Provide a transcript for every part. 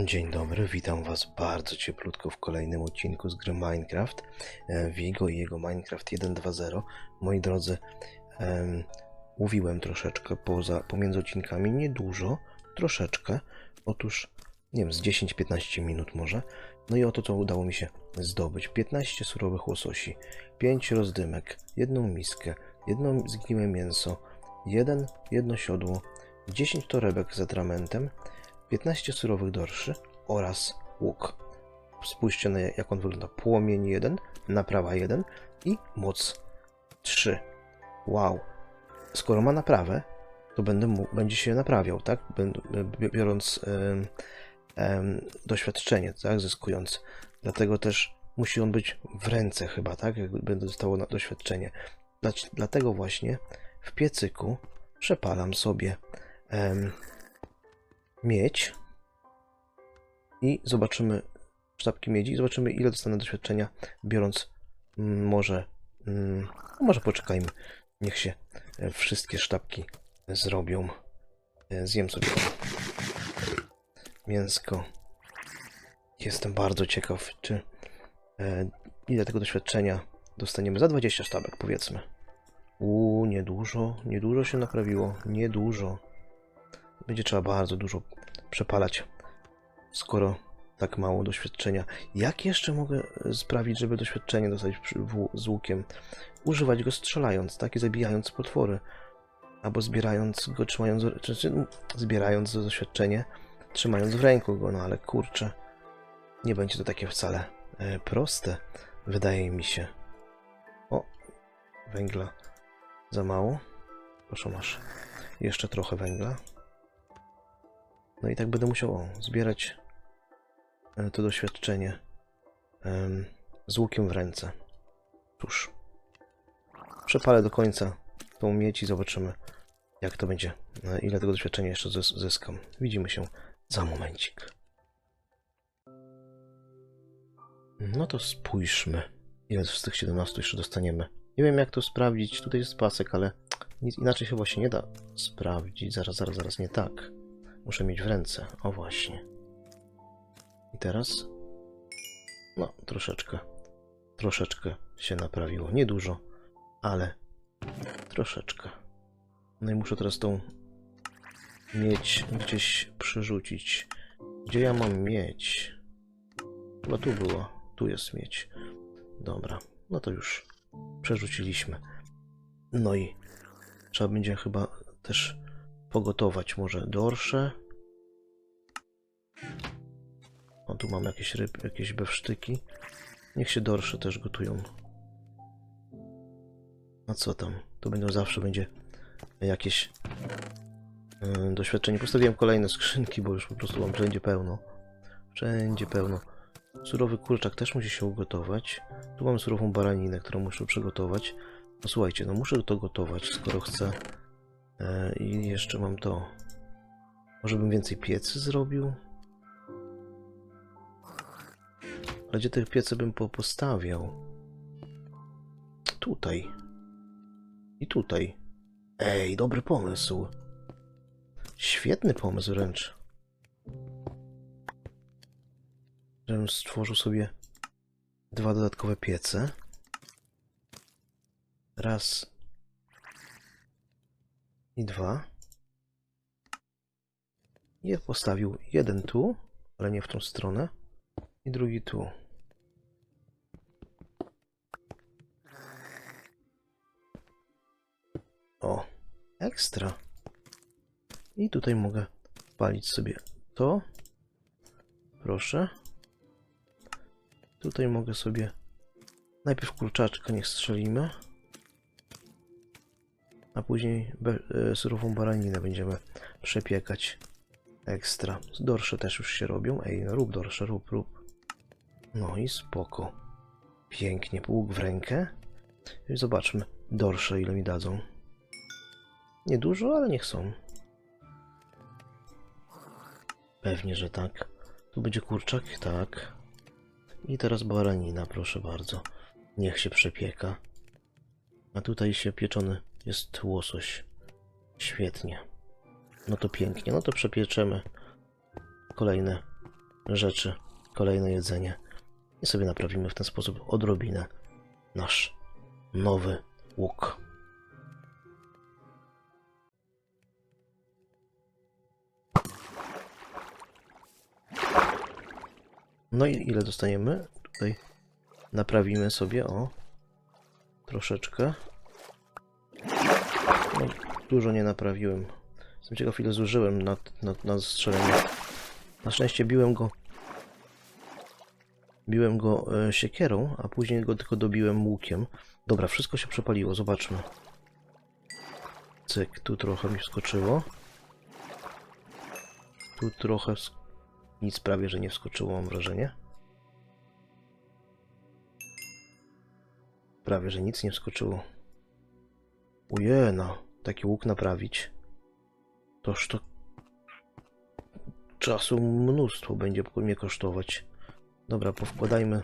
Dzień dobry, witam Was bardzo cieplutko w kolejnym odcinku z gry Minecraft. e, Wigo i jego Minecraft 1.2.0. Moi drodzy, em, mówiłem troszeczkę poza, pomiędzy odcinkami, niedużo, troszeczkę. Otóż, nie wiem, z 10-15 minut może. No i oto co udało mi się zdobyć. 15 surowych łososi, 5 rozdymek, jedną miskę, jedno zgniłe mięso, jeden, jedno siodło, 10 torebek z atramentem, 15 surowych dorszy oraz łuk. Spójrzcie na jak on wygląda. Płomień 1, naprawa 1 i moc 3. Wow. Skoro ma naprawę, to będę mógł, będzie się naprawiał, tak? Biorąc doświadczenie, tak? Zyskując. Dlatego też musi on być w ręce chyba, tak? Jak będę dostało na doświadczenie. Dlatego właśnie w piecyku przepalam sobie miedź i zobaczymy sztabki miedzi i zobaczymy ile dostanę doświadczenia biorąc mm, może mm, no może poczekajmy. Niech się e, wszystkie sztabki zrobią. E, zjem sobie mięsko. Jestem bardzo ciekaw czy e, ile tego doświadczenia dostaniemy. Za 20 sztabek powiedzmy. Uuu, niedużo, niedużo się naprawiło, niedużo. Będzie trzeba bardzo dużo przepalać, skoro tak mało doświadczenia. Jak jeszcze mogę sprawić, żeby doświadczenie dostać z łukiem? Używać go strzelając, tak? I zabijając potwory. Albo zbierając go, trzymając, czy, zbierając doświadczenie, trzymając w ręku go, no ale kurczę, nie będzie to takie wcale e, proste, wydaje mi się. O, węgla za mało. Proszę, masz jeszcze trochę węgla. No i tak będę musiał o, zbierać e, to doświadczenie z łukiem w ręce. Cóż, przepalę do końca tą miedź i zobaczymy, jak to będzie, e, ile tego doświadczenia jeszcze zys- zyskam. Widzimy się za momencik. No to spójrzmy, ile z tych 17 jeszcze dostaniemy. Nie wiem, jak to sprawdzić. Tutaj jest pasek, ale nic inaczej chyba się nie da sprawdzić. Zaraz, zaraz, zaraz, nie tak. Muszę mieć w ręce. O właśnie. I teraz? No, troszeczkę. Troszeczkę się naprawiło. Nie dużo, ale troszeczkę. No i muszę teraz tą mieć gdzieś przerzucić. Gdzie ja mam mieć? Chyba tu była. Tu jest mieć. Dobra. No to już przerzuciliśmy. No i trzeba będzie chyba też pogotować może dorsze. O, tu mam jakieś ryb, jakieś bewsztyki. Niech się dorsze też gotują. A co tam? Tu będą zawsze będzie jakieś yy, doświadczenie. Postawiłem kolejne skrzynki, bo już po prostu mam wszędzie pełno. Wszędzie pełno. Surowy kurczak też musi się ugotować. Tu mam surową baraninę, którą muszę przygotować. No słuchajcie, no muszę to gotować, skoro chcę. E, I jeszcze mam to. Może bym więcej piecy zrobił? Ale gdzie te piece bym po postawiał? Tutaj. I tutaj. Ej, dobry pomysł. Świetny pomysł wręcz. Żebym stworzył sobie dwa dodatkowe piece. Raz i dwa. I postawił jeden tu, ale nie w tą stronę, i drugi tu. O, ekstra. I tutaj mogę palić sobie to. Proszę. Tutaj mogę sobie najpierw kurczaczka niech strzelimy, a później be, e, surową baraninę będziemy przepiekać ekstra. Dorsze też już się robią. Ej, no rób dorsze, rób, rób. No i spoko. Pięknie, łuk w rękę. I zobaczmy dorsze ile mi dadzą. Niedużo, ale niech są. Pewnie, że tak. Tu będzie kurczak? Tak. I teraz baranina, proszę bardzo. Niech się przepieka. A tutaj się pieczony jest łosoś. Świetnie. No to pięknie. No to przepieczemy kolejne rzeczy, kolejne jedzenie i sobie naprawimy w ten sposób odrobinę nasz nowy łuk. No i ile dostaniemy? Tutaj naprawimy sobie o troszeczkę. Dużo nie naprawiłem. Jestem ciekaw ile zużyłem na, na, na strzelenie. Na szczęście biłem go biłem go e, siekierą, a później go tylko dobiłem łukiem. Dobra, wszystko się przepaliło, zobaczmy. Cyk, tu trochę mi wskoczyło. Tu trochę nic prawie, że nie wskoczyło, mam wrażenie. Prawie, że nic nie wskoczyło. Ujena, taki łuk naprawić. Toż to czasu mnóstwo będzie mnie kosztować. Dobra, powkładajmy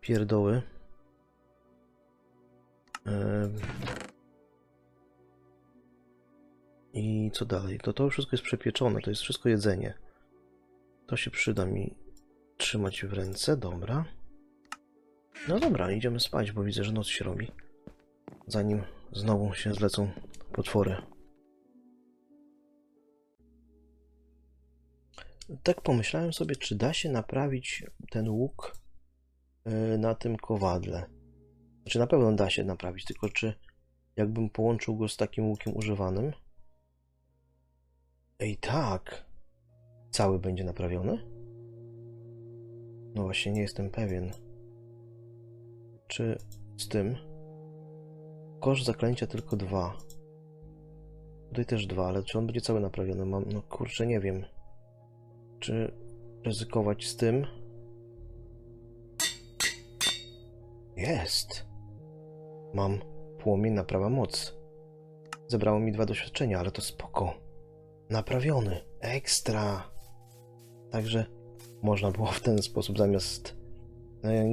pierdoły. I co dalej? To to wszystko jest przepieczone, to jest wszystko jedzenie. To się przyda mi trzymać w ręce, dobra. No dobra, idziemy spać, bo widzę, że noc się robi. Zanim znowu się zlecą potwory. Tak pomyślałem sobie, czy da się naprawić ten łuk y, na tym kowadle. Znaczy na pewno da się naprawić, tylko czy jakbym połączył go z takim łukiem używanym? Ej, tak. Cały będzie naprawiony? No właśnie, nie jestem pewien. Czy z tym? Kosz zaklęcia tylko dwa. Tutaj też dwa, ale czy on będzie cały naprawiony? Mam, no kurczę, nie wiem. Czy ryzykować z tym? Jest. Mam płomień naprawa moc. Zebrało mi dwa doświadczenia, ale to spoko. Naprawiony. Ekstra. Także można było w ten sposób zamiast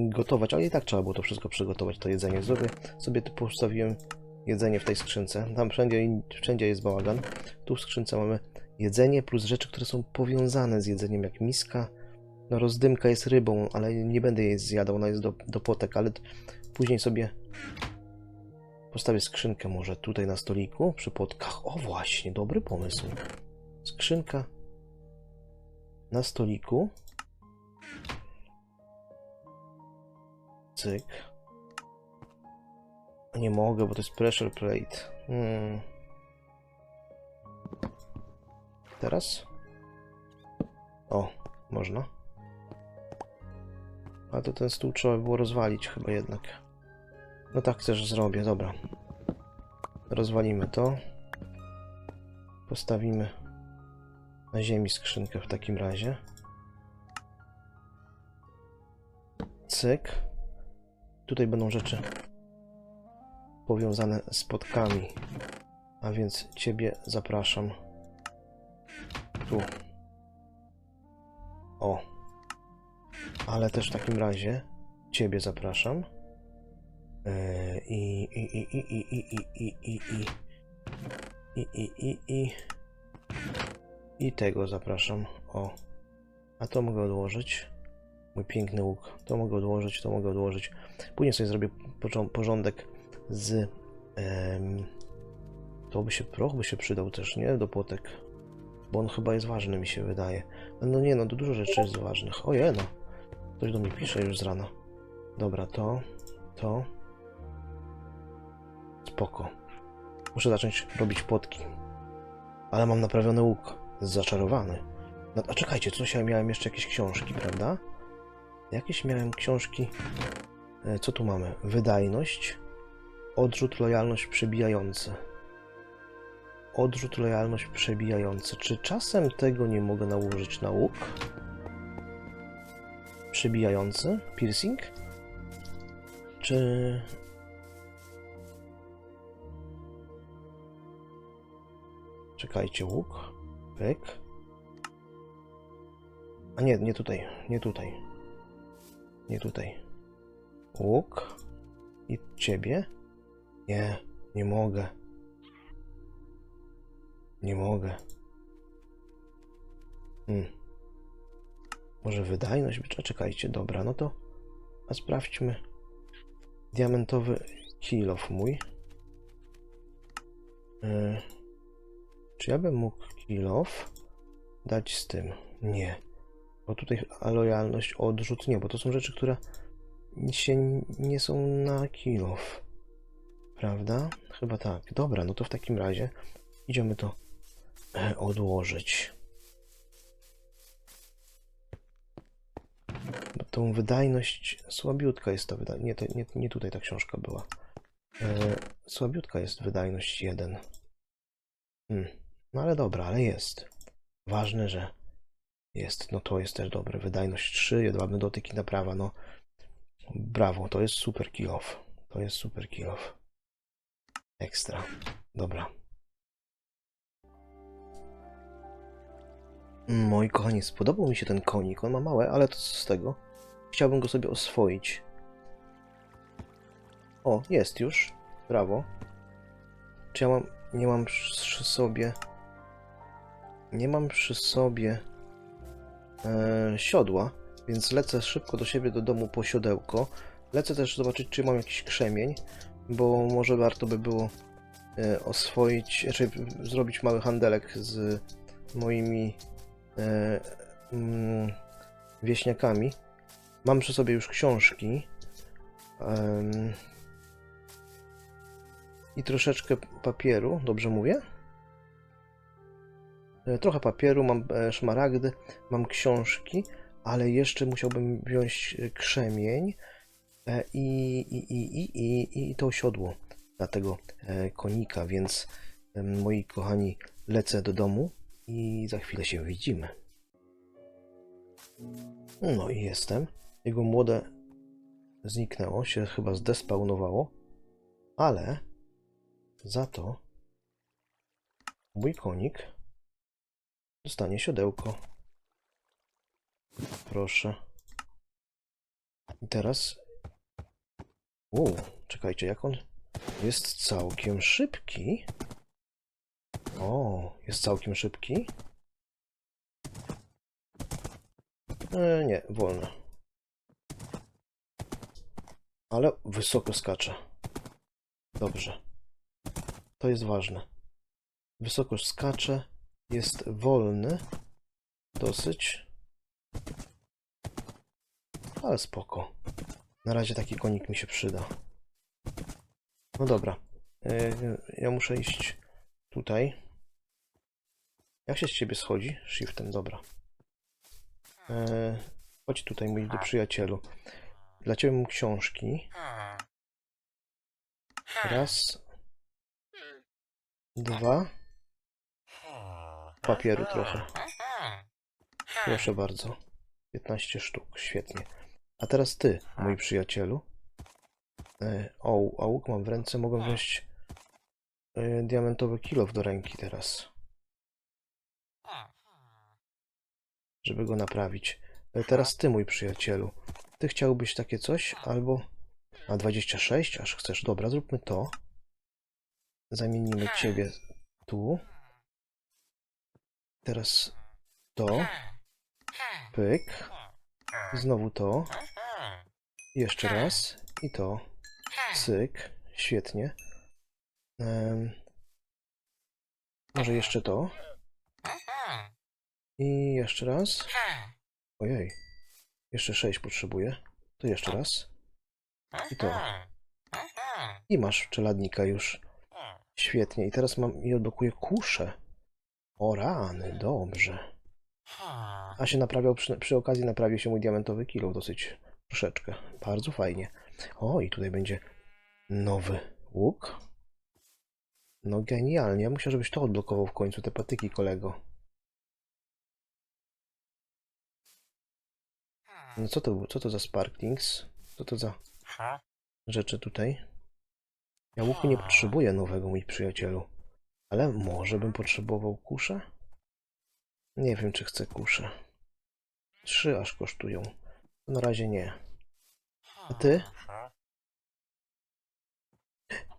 gotować, ale i tak trzeba było to wszystko przygotować, to jedzenie. Zrobię sobie tu postawiłem jedzenie w tej skrzynce. Tam wszędzie, wszędzie jest bałagan. Tu w skrzynce mamy jedzenie plus rzeczy, które są powiązane z jedzeniem, jak miska. No rozdymka jest rybą, ale nie będę jej zjadał, ona jest do, do potek, ale później sobie postawię skrzynkę może tutaj na stoliku przy potkach. O właśnie, dobry pomysł. Skrzynka na stoliku. Cyk. Nie mogę, bo to jest pressure plate. Hmm. Teraz? O, można. A to ten stół trzeba było rozwalić chyba jednak. No tak też zrobię, dobra. Rozwalimy to. Postawimy na ziemi skrzynkę w takim razie. Cyk. Tutaj będą rzeczy powiązane z podkami. A więc ciebie zapraszam. Tu. O. Ale też w takim razie ciebie zapraszam. Yy, i i i i i i i i i i i i i i tego zapraszam. O. A to mogę odłożyć. Mój piękny łuk. To mogę odłożyć, to mogę odłożyć. Później sobie zrobię porząd- porządek z. em, to by się proch by się przydał też, nie? Do płotek. Bo on chyba jest ważny, mi się wydaje. No nie, no to dużo rzeczy jest ważnych. Oje, no. Ktoś do mnie pisze już z rana. Dobra, to, to. Spoko. Muszę zacząć robić płotki. Ale mam naprawiony łuk. Zaczarowany. No, a czekajcie, coś ja miałem jeszcze jakieś książki, prawda? Jakieś miałem książki. E, Co tu mamy? Wydajność. Odrzut, lojalność, przebijający. Odrzut, lojalność, przebijający. Czy czasem tego nie mogę nałożyć na łuk? Przebijający? Piercing? Czy... Czekajcie, łuk. Pyk. A nie, nie tutaj, nie tutaj. Nie tutaj. Łuk. I ciebie? Nie, nie mogę. Nie mogę. Hmm. Może wydajność? Czekajcie, dobra, no to a sprawdźmy. Diamentowy kilof mój. E, czy ja bym mógł kilof dać z tym? Nie. Bo tutaj lojalność, odrzut nie, bo to są rzeczy, które się nie są na kilof. Prawda? Chyba tak. Dobra, no to w takim razie idziemy to e, odłożyć. Tą wydajność słabiutka jest ta wydajność. Nie, to, nie, nie tutaj ta książka była. E, słabiutka jest wydajność 1. Hmm. No ale dobra, ale jest. Ważne, że jest. No to jest też dobre. Wydajność 3, jedwabne dotyki naprawa. No brawo, to jest super kill off. To jest super kill off. Ekstra. Dobra. Moi kochani, spodobał mi się ten konik. On ma małe, ale to co z tego? Chciałbym go sobie oswoić. O, jest już. Brawo. Czy ja mam... Nie mam przy sobie... Nie mam przy sobie... E, siodła, więc lecę szybko do siebie do domu po siodełko. Lecę też zobaczyć, czy mam jakiś krzemień, bo może warto by było e, oswoić, znaczy zrobić mały handelek z moimi e, mm, wieśniakami. Mam przy sobie już książki. em, I troszeczkę papieru, dobrze mówię? E, Trochę papieru, mam e, szmaragdy, mam książki, ale jeszcze musiałbym wziąć e, krzemień i, i, i, i, i, i to siodło dla tego konika, więc moi kochani, lecę do domu i za chwilę się widzimy. No i jestem. Jego młode zniknęło, się chyba zdespawnowało, ale za to mój konik dostanie siodełko. Proszę. I teraz. Uuu, czekajcie, jak on jest całkiem szybki. O, jest całkiem szybki. E, nie, wolno. Ale wysoko skacze. Dobrze. To jest ważne. Wysoko skacze, jest wolny. Dosyć. Ale spoko. Na razie taki konik mi się przyda. No dobra. E, Ja muszę iść tutaj. Jak się z ciebie schodzi? Shiftem, dobra. E, Chodź tutaj, mój do przyjacielu. Dla ciebie mam książki. Raz. Dwa. Papieru trochę. Proszę bardzo. 15 sztuk, świetnie. A teraz ty, mój przyjacielu. E, o, a łuk mam w ręce, mogę wziąć e, diamentowy kilof do ręki teraz, żeby go naprawić. E, teraz ty, mój przyjacielu. Ty chciałbyś takie coś, albo... A 26, aż chcesz. Dobra, zróbmy to. Zamienimy ciebie tu. Teraz to. Pyk. Znowu to. Jeszcze raz. I to. Cyk. Świetnie. Em, może jeszcze to. I jeszcze raz. Ojej. Jeszcze sześć potrzebuję. To jeszcze raz. I to. I masz czeladnika już. Świetnie. I teraz mam i odblokuję kuszę. O rany, dobrze. A się naprawiał, przy, przy okazji naprawił się mój diamentowy kilo dosyć troszeczkę. Bardzo fajnie. O, i tutaj będzie nowy łuk. No genialnie. Ja muszę, żebyś to odblokował w końcu, te patyki, kolego. No co to było? Co to za sparklings? Co to za rzeczy tutaj? Ja łuku nie potrzebuję nowego, mój przyjacielu. Ale może bym potrzebował kuszę? Nie wiem, czy chcę kuszę. Trzy aż kosztują. Na razie nie. A ty?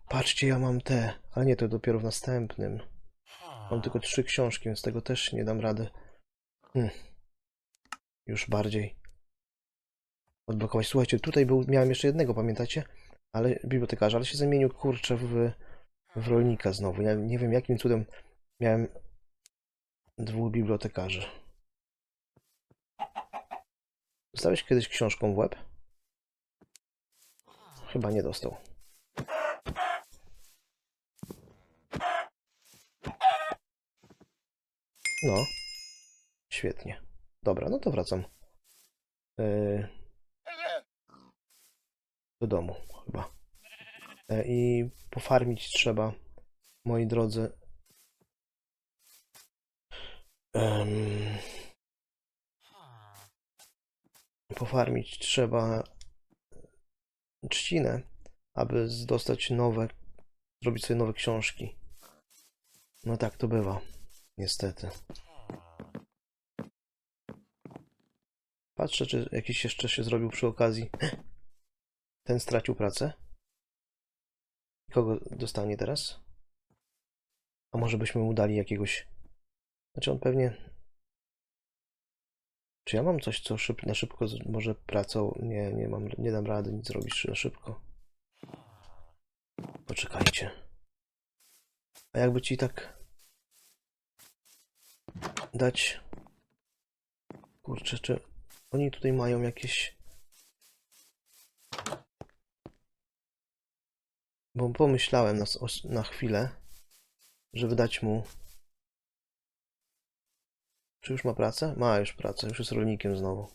Patrzcie, ja mam te. Ale nie, to dopiero w następnym. Mam tylko trzy książki, więc tego też nie dam rady. Hmm. już bardziej odblokować. Słuchajcie, tutaj był, miałem jeszcze jednego, pamiętacie? Ale bibliotekarza, ale się zamienił kurczę w, w rolnika znowu. Ja nie wiem jakim cudem miałem dwóch bibliotekarzy. Dostałeś kiedyś książką w łeb? Chyba nie dostał. No. Świetnie. Dobra, no to wracam. Yy, do domu chyba. E, I pofarmić trzeba, moi drodzy. Em, pofarmić trzeba trzcinę, aby dostać nowe, zrobić sobie nowe książki. No tak to bywa, niestety. Patrzę, czy jakiś jeszcze się zrobił przy okazji. Ten stracił pracę. Kogo dostanie teraz? A może byśmy mu dali jakiegoś. Znaczy on pewnie. Czy ja mam coś, co szyb... na szybko może pracą? Nie, nie mam, nie dam rady nic zrobić na szybko. Poczekajcie. A jakby ci tak dać. Kurczę, czy oni tutaj mają jakieś. Bo pomyślałem na, na chwilę, żeby dać mu. Czy już ma pracę? Ma już pracę, już jest rolnikiem znowu.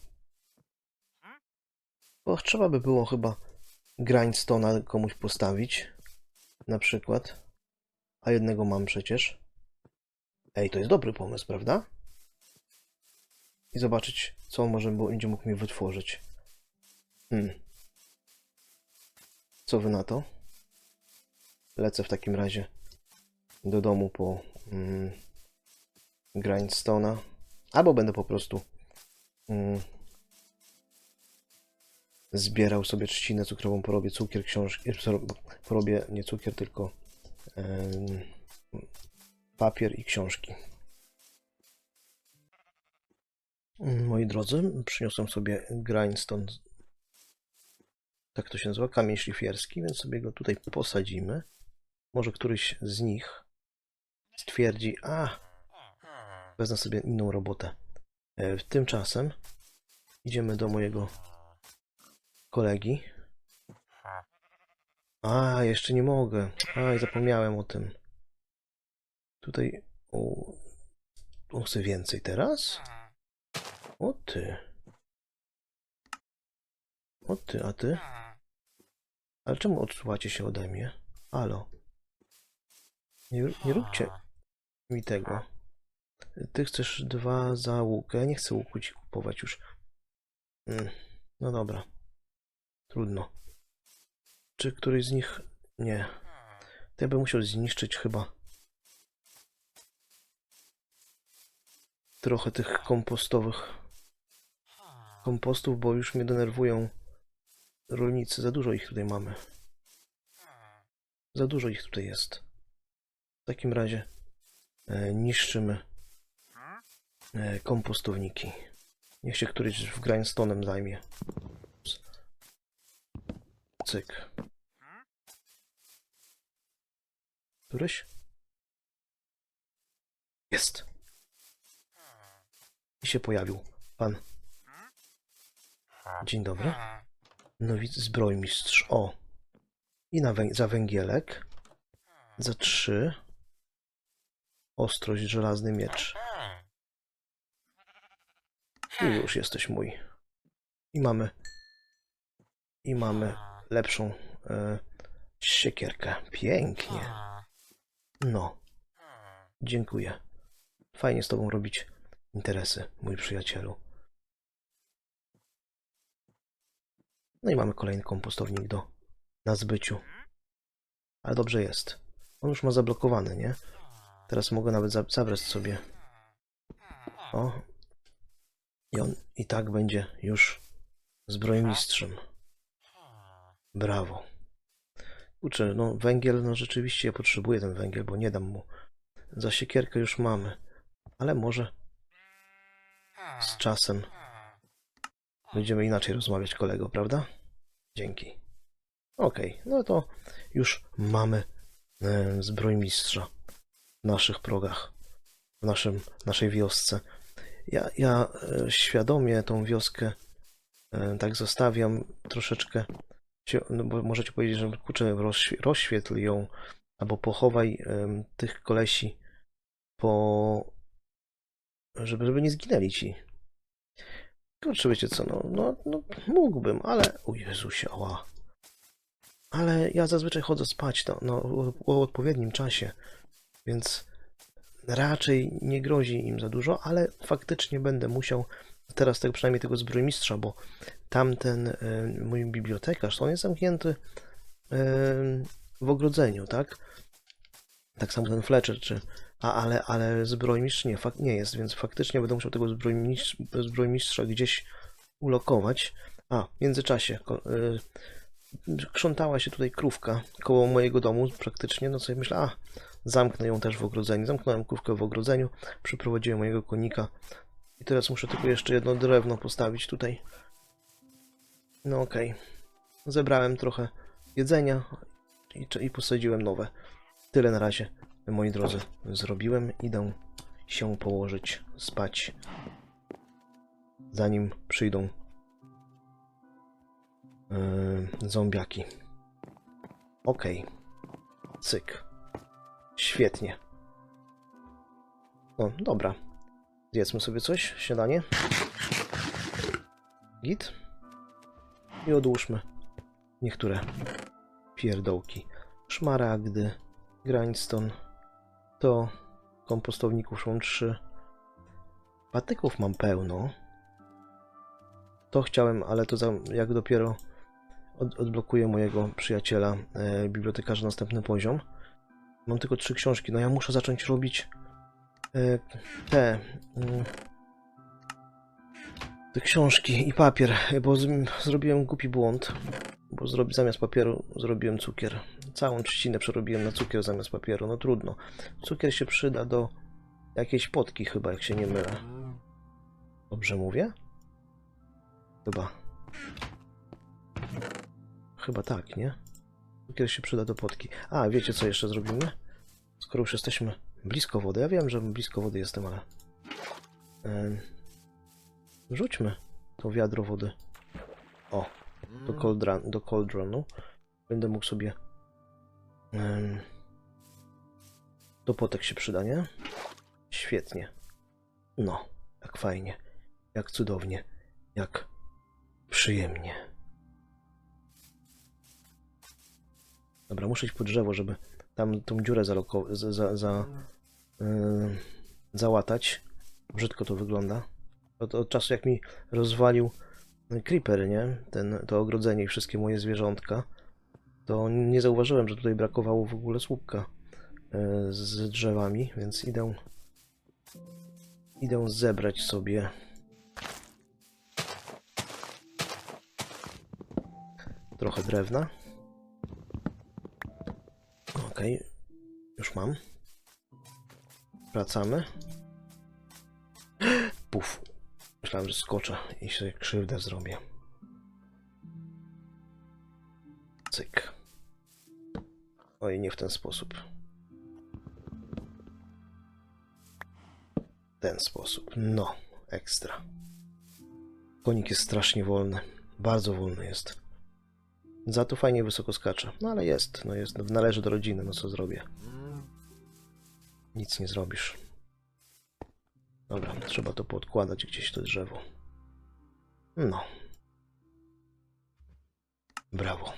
Bo trzeba by było chyba grindstone'a komuś postawić. Na przykład. A jednego mam przecież. Ej, to jest dobry pomysł, prawda? I zobaczyć, co on może będzie mógł mi wytworzyć. Hmm. Co wy na to? Lecę w takim razie do domu po mm, grindstone'a. Albo będę po prostu mm, zbierał sobie trzcinę cukrową, porobię cukier, książki, e, porobię nie cukier, tylko em, papier i książki. Mm, Moi drodzy, przyniosłem sobie grindstone, tak to się nazywa, kamień szlifierski, więc sobie go tutaj posadzimy. Może któryś z nich stwierdzi, a, wezmę sobie inną robotę. E, Tymczasem idziemy do mojego kolegi. A, jeszcze nie mogę. A, zapomniałem o tym. Tutaj. O, on chce więcej teraz? O ty. O ty, a ty? Ale czemu odsuwacie się ode mnie? Alo. Nie, nie róbcie mi tego. Ty chcesz dwa za łukę. Ja nie chcę łuku ci kupować już. Mm, no dobra. Trudno. Czy któryś z nich... Nie. To ja bym musiał zniszczyć chyba trochę tych kompostowych kompostów, bo już mnie denerwują rolnicy. Za dużo ich tutaj mamy. Za dużo ich tutaj jest. W takim razie e, niszczymy e, kompostowniki. Niech się któryś w grindstone'em zajmie. Cyk. Któryś? Jest. I się pojawił. Pan. Dzień dobry. Nowic zbrojmistrz. O. I na węg- za węgielek. Za trzy. Ostrość, żelazny miecz. I już jesteś mój. I mamy. I mamy lepszą e, siekierkę. Pięknie. No. Dziękuję. Fajnie z tobą robić interesy, mój przyjacielu. No i mamy kolejny kompostownik do na zbyciu. Ale dobrze jest. On już ma zablokowany, nie? Teraz mogę nawet za zabrać sobie. O. I on i tak będzie już zbrojmistrzem. Brawo. Kurczę, no węgiel, no rzeczywiście ja potrzebuję ten węgiel, bo nie dam mu. Za siekierkę już mamy. Ale może z czasem Będziemy inaczej rozmawiać, kolego, prawda? Dzięki. Okej, no to już mamy e, zbrojmistrza naszych progach, w naszym, naszej wiosce. Ja, ja e, świadomie tą wioskę e, tak zostawiam troszeczkę, no bo możecie powiedzieć, że kurczę, rozświe- rozświetl ją, albo pochowaj em, tych kolesi po... żeby, żeby nie zginęli ci. Kurczę, wiecie co, no, no, no mógłbym, ale... O Jezusie, ała. Ale ja zazwyczaj chodzę spać no, no, o odpowiednim czasie, więc raczej nie grozi im za dużo, ale faktycznie będę musiał teraz tego przynajmniej tego zbrojmistrza, bo tamten y, mój bibliotekarz, on jest zamknięty y, w ogrodzeniu, tak? Tak samo ten Fletcher, czy, a, ale, ale zbrojmistrz nie, fak, nie jest, więc faktycznie będę musiał tego zbrojmistrz, zbrojmistrza gdzieś ulokować. A, w międzyczasie y, krzątała się tutaj krówka koło mojego domu praktycznie, no sobie myślę, a zamknę ją też w ogrodzeniu. Zamknąłem krówkę w ogrodzeniu, przyprowadziłem mojego konika i teraz muszę tylko jeszcze jedno drewno postawić tutaj. No okej. Zebrałem trochę jedzenia i, i posadziłem nowe. Tyle na razie, moi drodzy, zrobiłem. Idę się położyć, spać, zanim przyjdą yy, zombiaki. Okej. Cyk. Świetnie. O, dobra. Zjedzmy sobie coś, śniadanie. Git. I odłóżmy niektóre pierdołki. Szmaragdy, grindstone. To kompostowników są trzy. Patyków mam pełno. To chciałem, ale to za, jak dopiero od, odblokuję mojego przyjaciela, e, bibliotekarza następny poziom. Mam tylko trzy książki. No ja muszę zacząć robić e, te, mm, te książki i papier, bo z, zrobiłem głupi błąd. Bo zrobi, zamiast papieru zrobiłem cukier. Całą trzcinę przerobiłem na cukier zamiast papieru. No trudno. Cukier się przyda do jakiejś potki chyba, jak się nie mylę. Dobrze mówię? Chyba. Chyba tak, nie? Cukier się przyda do potki. A, wiecie co jeszcze zrobimy? Skoro już jesteśmy blisko wody. Ja wiem, że blisko wody jestem, ale... Em, Rzućmy to wiadro wody. O, do, cauldron, do cauldronu. Będę mógł sobie... do potek się przyda, nie? Świetnie. No, jak fajnie. Jak cudownie. Jak przyjemnie. Dobra, muszę iść po drzewo, żeby tam tą dziurę za, za, za, yy, załatać. Brzydko to wygląda. Od, od czasu jak mi rozwalił creeper, nie? Ten, to ogrodzenie i wszystkie moje zwierzątka, to nie zauważyłem, że tutaj brakowało w ogóle słupka yy, z drzewami, więc idę idę zebrać sobie trochę drewna. Okej, już mam. Wracamy. Puf. Myślałem, że skoczę i sobie krzywdę zrobię. Cyk. Oj, nie w ten sposób. Ten sposób. No, ekstra. Konik jest strasznie wolny. Bardzo wolny jest. Za to fajnie wysoko skacze. No ale jest, no jest, należy do rodziny, no co zrobię. Nic nie zrobisz. Dobra, trzeba to podkładać gdzieś to drzewo. No. Brawo.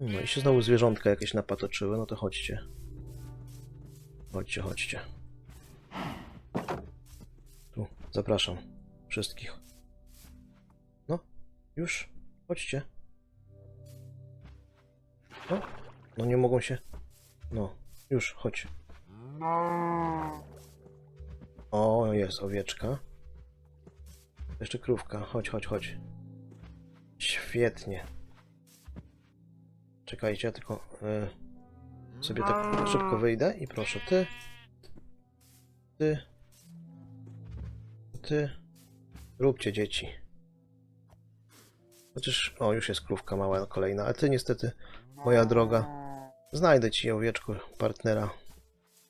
No i się znowu zwierzątka jakieś napatoczyły, no to chodźcie. Chodźcie, chodźcie. Tu, zapraszam wszystkich. Już, chodźcie. No, no nie mogą się. No, już, chodź. O, jest owieczka. Jeszcze krówka. Chodź, chodź, chodź. Świetnie. Czekajcie, ja tylko y, sobie tak szybko wyjdę i proszę, ty. Ty. ty. Róbcie dzieci. Chociaż, o, już jest krówka mała kolejna, a ty niestety, moja droga, znajdę ci owieczko, partnera,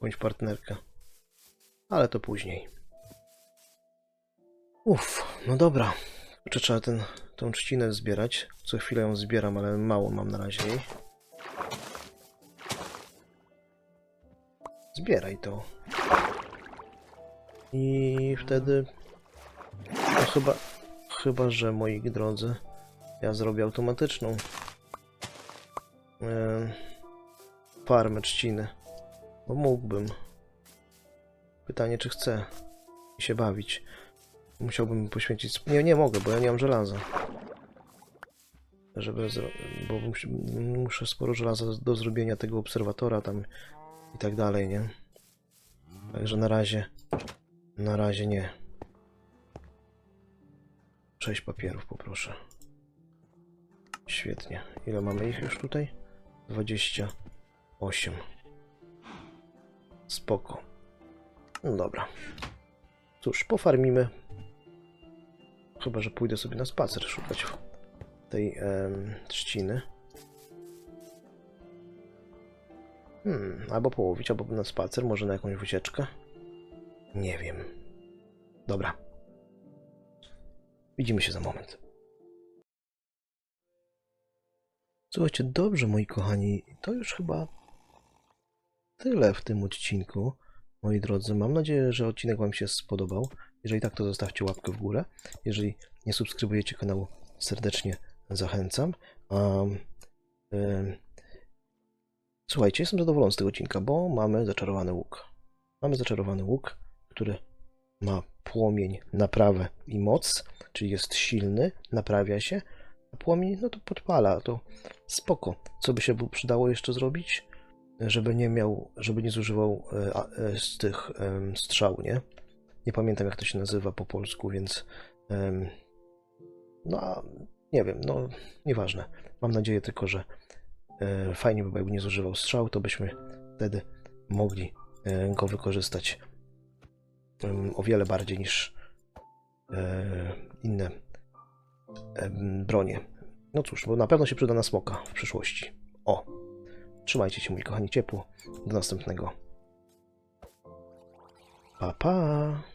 bądź partnerkę. Ale to później. Uff, no dobra. Jeszcze trzeba ten, tą trzcinę zbierać. Co chwilę ją zbieram, ale mało mam na razie jej. Zbieraj to. I wtedy... No chyba... Chyba, że moi drodzy, ja zrobię automatyczną em, farmę trzciny. Bo mógłbym. Pytanie, czy chcę się bawić. Musiałbym poświęcić... Nie, nie mogę, bo ja nie mam żelaza. Żeby. Bo mus... muszę sporo żelaza do zrobienia tego obserwatora tam i tak dalej, nie? Także na razie... Na razie nie. Sześć papierów poproszę. Świetnie. Ile mamy ich już tutaj? 28. Spoko. No dobra. Cóż, pofarmimy. Chyba, że pójdę sobie na spacer szukać tej em, trzciny. Hmm, albo połowić, albo na spacer, może na jakąś wycieczkę. Nie wiem. Dobra. Widzimy się za moment. Słuchajcie, dobrze, moi kochani, to już chyba tyle w tym odcinku. Moi drodzy, mam nadzieję, że odcinek Wam się spodobał. Jeżeli tak, to zostawcie łapkę w górę. Jeżeli nie subskrybujecie kanału, serdecznie zachęcam. Um, em, słuchajcie, jestem zadowolony z tego odcinka, bo mamy zaczarowany łuk. Mamy zaczarowany łuk, który ma płomień, naprawę i moc, czyli jest silny, naprawia się, płomień, no to podpala, to spoko. Co by się przydało jeszcze zrobić? Żeby nie miał, żeby nie zużywał e, e, z tych strzał, nie? Nie pamiętam jak to się nazywa po polsku, więc no nie wiem, no nieważne. Mam nadzieję tylko, że e, fajnie by nie zużywał strzał, to byśmy wtedy mogli go wykorzystać o wiele bardziej niż inne bronie. No cóż, bo na pewno się przyda na smoka w przyszłości. O! Trzymajcie się, moi kochani, ciepło. Do następnego. Pa, pa!